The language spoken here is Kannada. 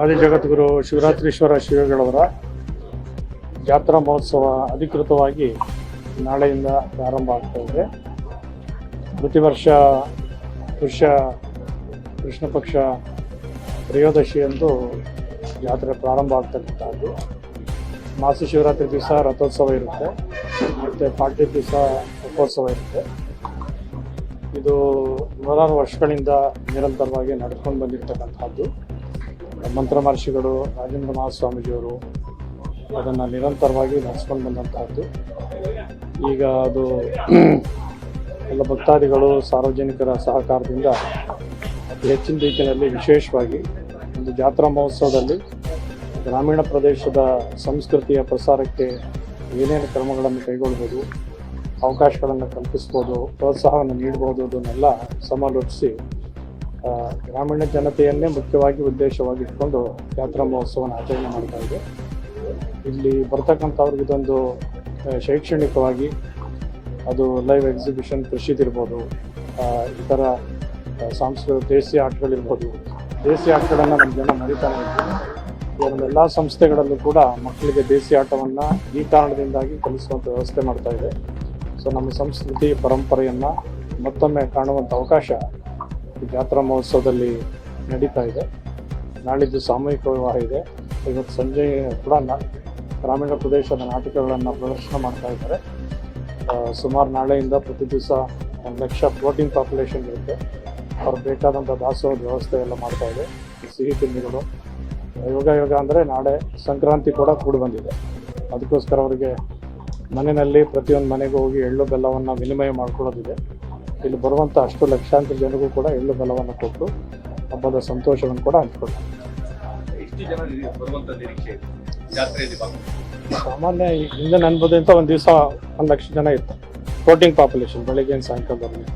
ಆದಿ ಜಗದ್ಗುರು ಶಿವರಾತ್ರೀಶ್ವರ ಶಿವಗಳವರ ಜಾತ್ರಾ ಮಹೋತ್ಸವ ಅಧಿಕೃತವಾಗಿ ನಾಳೆಯಿಂದ ಪ್ರಾರಂಭ ಆಗ್ತಾ ಪ್ರತಿ ವರ್ಷ ಕೃಷ ಕೃಷ್ಣ ಪಕ್ಷ ತ್ರಯೋದಶಿಯಂದು ಜಾತ್ರೆ ಪ್ರಾರಂಭ ಆಗ್ತಕ್ಕಂಥದ್ದು ಮಾಸ ಶಿವರಾತ್ರಿ ದಿವಸ ರಥೋತ್ಸವ ಇರುತ್ತೆ. ಮತ್ತು ಪಾಟಿ ದಿವಸ ರಥೋತ್ಸವ ಇರುತ್ತೆ. ಇದು ನೂರಾರು ವರ್ಷಗಳಿಂದ ನಿರಂತರವಾಗಿ ನಡ್ಕೊಂಡು ಬಂದಿರತಕ್ಕಂಥದ್ದು. ಮಂತ್ರ ಮಹರ್ಷಿಗಳು ರಾಜೇಂದ್ರ ಮಹಾಸ್ವಾಮೀಜಿಯವರು ಅದನ್ನು ನಿರಂತರವಾಗಿ ನಡೆಸ್ಕೊಂಡು ಬಂದಂತಹದ್ದು. ಈಗ ಅದು ಎಲ್ಲ ಭಕ್ತಾದಿಗಳು ಸಾರ್ವಜನಿಕರ ಸಹಕಾರದಿಂದ ಅತಿ ಹೆಚ್ಚಿನ ರೀತಿಯಲ್ಲಿ ವಿಶೇಷವಾಗಿ ಒಂದು ಜಾತ್ರಾ ಮಹೋತ್ಸವದಲ್ಲಿ ಗ್ರಾಮೀಣ ಪ್ರದೇಶದ ಸಂಸ್ಕೃತಿಯ ಪ್ರಸಾರಕ್ಕೆ ಏನೇನು ಕ್ರಮಗಳನ್ನು ಕೈಗೊಳ್ಬೋದು, ಅವಕಾಶಗಳನ್ನು ಕಲ್ಪಿಸ್ಬೋದು, ಪ್ರೋತ್ಸಾಹವನ್ನು ನೀಡ್ಬೋದು ಅದನ್ನೆಲ್ಲ ಸಮಾಲೋಚಿಸಿ ಗ್ರಾಮೀಣ ಜನತೆಯನ್ನೇ ಮುಖ್ಯವಾಗಿ ಉದ್ದೇಶವಾಗಿಟ್ಕೊಂಡು ಜಾತ್ರಾ ಮಹೋತ್ಸವವನ್ನು ಆಚರಣೆ ಮಾಡ್ತಾ ಇದೆ. ಇಲ್ಲಿ ಬರ್ತಕ್ಕಂಥವ್ರಿಗೆ ಇದೊಂದು ಶೈಕ್ಷಣಿಕವಾಗಿ ಅದು ಲೈವ್ ಎಕ್ಸಿಬಿಷನ್ ಕೃಷಿದಿರ್ಬೋದು ಆ, ಇತರ ಸಾಂಸ್ಕೃತಿಕ ದೇಸಿ ಆಟಗಳಿರ್ಬೋದು ದೇಸಿ ಆಟಗಳನ್ನು ನಮ್ಮ ಜನ ಮರಿತಾನೆ ಇದ್ದೀವಿ ಎಲ್ಲ ಸಂಸ್ಥೆಗಳಲ್ಲೂ ಕೂಡ ಮಕ್ಕಳಿಗೆ ದೇಸಿ ಆಟವನ್ನು ಈ ಕಾರಣದಿಂದಾಗಿ ಕಲಿಸುವಂಥ ವ್ಯವಸ್ಥೆ ಮಾಡ್ತಾ ಇದೆ. ಸೊ ನಮ್ಮ ಸಂಸ್ಕೃತಿ ಪರಂಪರೆಯನ್ನು ಮತ್ತೊಮ್ಮೆ ಕಾಣುವಂಥ ಅವಕಾಶ ಈ ಜಾತ್ರಾ ಮಹೋತ್ಸವದಲ್ಲಿ ನಡೀತಾ ಇದೆ. ನಾಳಿದ್ದು ಸಾಮೂಹಿಕ ವಿವಾಹ ಇದೆ. ಇವತ್ತು ಸಂಜೆ ಕೂಡ ಗ್ರಾಮೀಣ ಪ್ರದೇಶದ ನಾಟಕಗಳನ್ನು ಪ್ರದರ್ಶನ ಮಾಡ್ತಾ ಇದ್ದಾರೆ. ಸುಮಾರು ನಾಳೆಯಿಂದ ಪ್ರತಿ ದಿವಸ ಒಂದು ಲಕ್ಷ ಫ್ಲೋಟಿಂಗ್ ಪಾಪ್ಯುಲೇಷನ್ ಇರುತ್ತೆ. ಅವ್ರಿಗೆ ಬೇಕಾದಂಥ ದಾಸೋಹದ ವ್ಯವಸ್ಥೆ ಎಲ್ಲ ಮಾಡ್ತಾ ಇದೆ. ಸಿಹಿ ತಿಂಡಿಗಳು. ಯೋಗ ಯೋಗ ಅಂದರೆ ನಾಳೆ ಸಂಕ್ರಾಂತಿ ಕೂಡ ಕೂಡಿ ಬಂದಿದೆ. ಅದಕ್ಕೋಸ್ಕರ ಅವರಿಗೆ ಮನೆಯಲ್ಲಿ ಪ್ರತಿಯೊಂದು ಮನೆಗೂ ಹೋಗಿ ಎಳ್ಳು, ಬೆಲ್ಲವನ್ನು ವಿನಿಮಯ ಮಾಡ್ಕೊಳ್ಳೋದಿದೆ. ಇಲ್ಲಿ ಬರುವಂಥ ಅಷ್ಟು ಲಕ್ಷಾಂತರ ಜನರಿಗೂ ಕೂಡ ಎಳ್ಳು ಬಲವನ್ನು ಕೊಟ್ಟು ಹಬ್ಬದ ಸಂತೋಷವನ್ನು ಕೂಡ ಭಾಗವಹಿಸಿ ಸಾಮಾನ್ಯ ಹಿಂದೆ ನನ್ಬೋದಂತ ಒಂದು ದಿವಸ ಒಂದು ಲಕ್ಷ ಜನ ಇತ್ತು ಫೋರ್ಟಿಂಗ್ ಪಾಪ್ಯುಲೇಷನ್ ಬೆಳಿಗ್ಗೆ ಸಾಯಂಕಾಲದಲ್ಲಿ